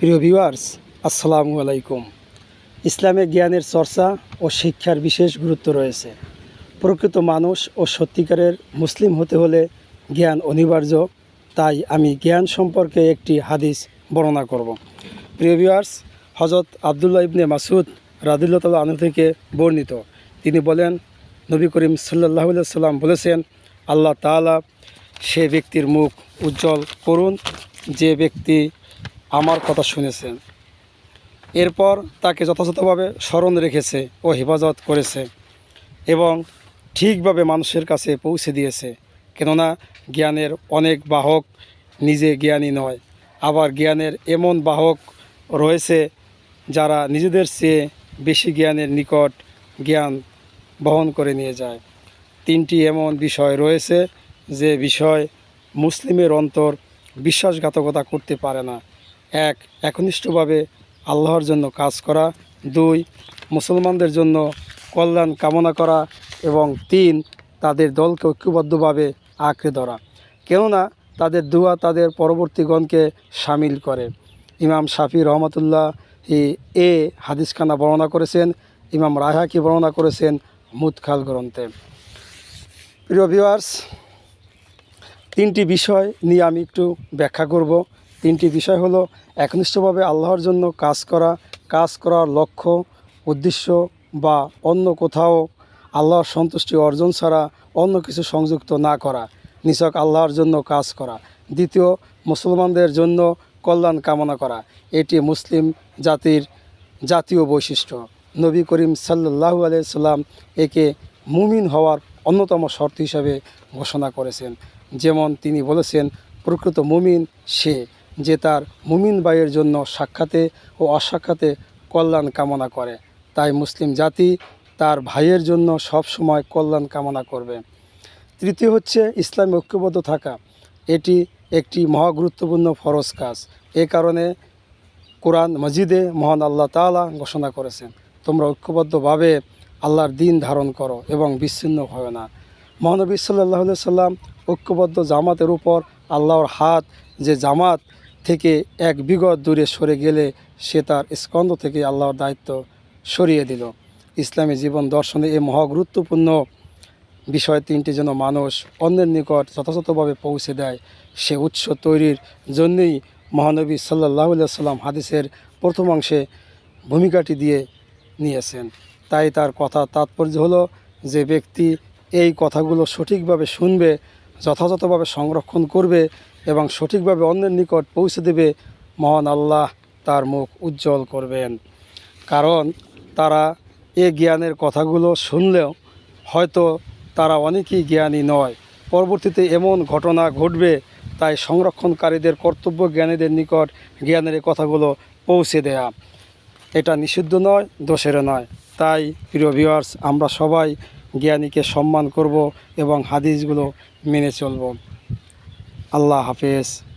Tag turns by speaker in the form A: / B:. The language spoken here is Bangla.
A: প্রিয় ভিউয়ার্স, আসসালামু আলাইকুম। ইসলামে জ্ঞানের চর্চা ও শিক্ষার বিশেষ গুরুত্ব রয়েছে। প্রকৃত মানুষ ও সত্যিকারের মুসলিম হতে হলে জ্ঞান অনিবার্য, তাই আমি জ্ঞান সম্পর্কে একটি হাদিস বর্ণনা করব। প্রিয় ভিউয়ার্স হজরত আবদুল্লাহ ইবনে মাসুদ রাদিল্লাহ আনু থেকে বর্ণিত। তিনি বলেন, নবী করিম সাল্লাহ সাল্লাম বলেছেন, আল্লাহ তাআলা সে ব্যক্তির মুখ উজ্জ্বল করুন, যে ব্যক্তি আমার কথা শুনেছেন। এরপর তাকে যথাযথভাবে স্মরণ রেখেছে ও হেফাজত করেছে এবং ঠিকভাবে মানুষের কাছে পৌঁছে দিয়েছে। কেননা জ্ঞানের অনেক বাহক নিজে জ্ঞানী নয়। আবার জ্ঞানের এমন বাহক রয়েছে যারা নিজেদের চেয়ে বেশি জ্ঞানের নিকট জ্ঞান বহন করে নিয়ে যায়। তিনটি এমন বিষয় রয়েছে যে বিষয় মুসলিমের অন্তর বিশ্বাসঘাতকতা করতে পারে না। এক, একনিষ্ঠভাবে আল্লাহর জন্য কাজ করা। দুই, মুসলমানদের জন্য কল্যাণ কামনা করা এবং তিন, তাদের দলকে ঐক্যবদ্ধভাবে আঁকড়ে ধরা। কেননা তাদের দুয়া তাদের পরবর্তীগণকে সামিল করে। ইমাম শাফি রহমতুল্লাহ এ হাদিসখানা বর্ণনা করেছেন, ইমাম রাহাকি বর্ণনা করেছেন মুদখাল গ্রন্থে। প্রিয় ভিউয়ার্স তিনটি বিষয় নিয়ে আমি একটু ব্যাখ্যা করব। তিনটি বিষয় হলো, একনিষ্ঠভাবে আল্লাহর জন্য কাজ করা, কাজ করার লক্ষ্য, উদ্দেশ্য বা অন্য কোথাও আল্লাহর সন্তুষ্টি অর্জন ছাড়া অন্য কিছু সংযুক্ত না করা, নিছক আল্লাহর জন্য কাজ করা। দ্বিতীয়, মুসলমানদের জন্য কল্যাণ কামনা করা। এটি মুসলিম জাতির জাতীয় বৈশিষ্ট্য। নবী করিম সাল্লাহু আলাইসাল্লাম একে মুমিন হওয়ার অন্যতম শর্ত হিসাবে ঘোষণা করেছেন। যেমন তিনি বলেছেন, প্রকৃত মুমিন সে। যে তার মুমিন ভাইয়ের জন্য সাক্ষাতে ও অসাক্ষাতে কল্যাণ কামনা করে। তাই মুসলিম জাতি তার ভাইয়ের জন্য সব সময় কল্যাণ কামনা করবে। তৃতীয় হচ্ছে ইসলামে ঐক্যবদ্ধ থাকা। এটি একটি মহা গুরুত্বপূর্ণ ফরজ কাজ। এ কারণে কোরআন মজিদে মহান আল্লাহ তাআলা ঘোষণা করেছেন, তোমরা ঐক্যবদ্ধভাবে আল্লাহর দিন ধারণ করো এবং বিচ্ছিন্ন হবে না। মহানবী সাল্লাহ সাল্লাম ঐক্যবদ্ধ জামাতের উপর আল্লাহর হাত, যে জামাত থেকে এক বিগত দূরে সরে গেলে সে তার স্কন্দ থেকে আল্লাহর দায়িত্ব সরিয়ে দিল। ইসলামী জীবন দর্শনে এই মহা গুরুত্বপূর্ণ বিষয় তিনটি যেন মানুষ অন্যের নিকট যথাযথভাবে পৌঁছে দেয়। সে উৎস তৈরির জন্যই মহানবী সাল্লাহ সাল্লাম হাদিসের প্রথম অংশে ভূমিকাটি দিয়ে নিয়েছেন। তাই তার কথা তাৎপর্য হলো যে ব্যক্তি এই কথাগুলো সঠিকভাবে শুনবে যথাযথভাবে সংরক্ষণ করবে এবং সঠিকভাবে অন্যের নিকট পৌঁছে দেবে, মহান আল্লাহ তার মুখ উজ্জ্বল করবেন। কারণ তারা এ জ্ঞানের কথাগুলো শুনলেও হয়তো তারা অনেকেই জ্ঞানী নয়। পরবর্তীতে এমন ঘটনা ঘটবে, তাই সংরক্ষণকারীদের কর্তব্য জ্ঞানীদের নিকট জ্ঞানের এই কথাগুলো পৌঁছে দেয়া। এটা নিষিদ্ধ নয়, দোষেরও নয়। তাই প্রিয় ভিউয়ার্স আমরা সবাই জ্ঞানীকে সম্মান করব এবং হাদিসগুলো মেনে চলব। আল্লাহ হাফেজ।